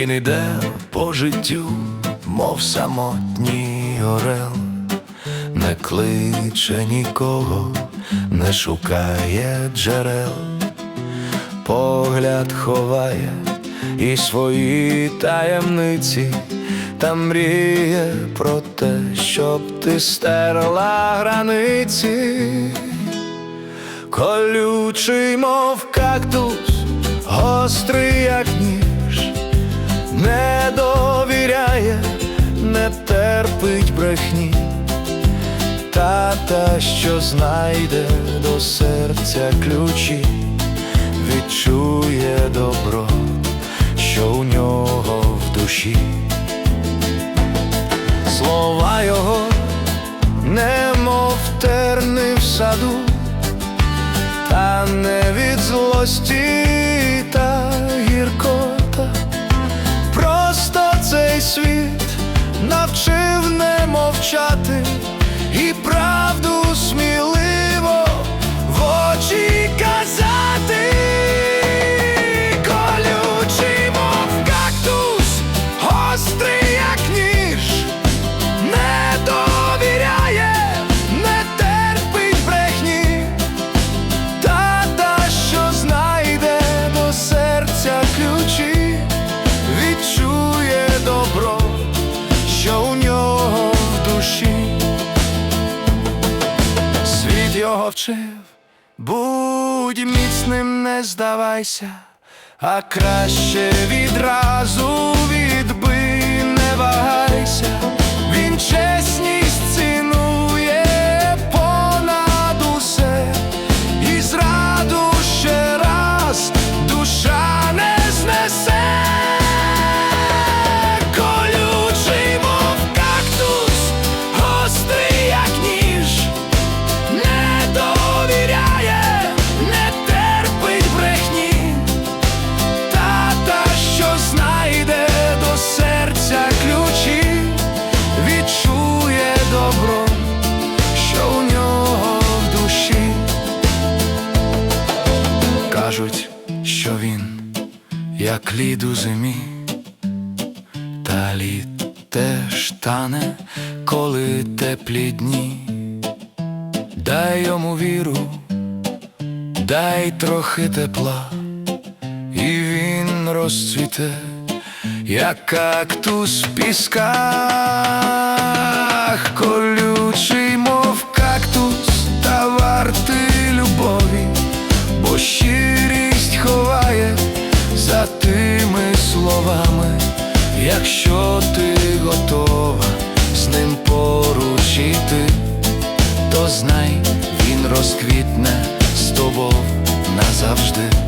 Він іде по життю, мов самотній орел, не кличе нікого, не шукає джерел, погляд ховає і свої таємниці, та мріє про те, щоб ти стерла границі, колючий, мов кактус, гострий, як ніж, не довіряє, не терпить брехні, та та, що знайде до серця ключі, відчує добро, що у нього в душі. Слова його, немов терни в саду, та не від злості світ навчив не мовчати Його вчив, будь міцним, не здавайся, а краще відразу що він, як лід у зимі, та лід теж тане, коли теплі дні. Дай йому віру, дай трохи тепла, і він розцвіте, як кактус в пісках, колючий, мов кактус, якщо ти готова з ним поруч іти то знай, він розквітне з тобою назавжди.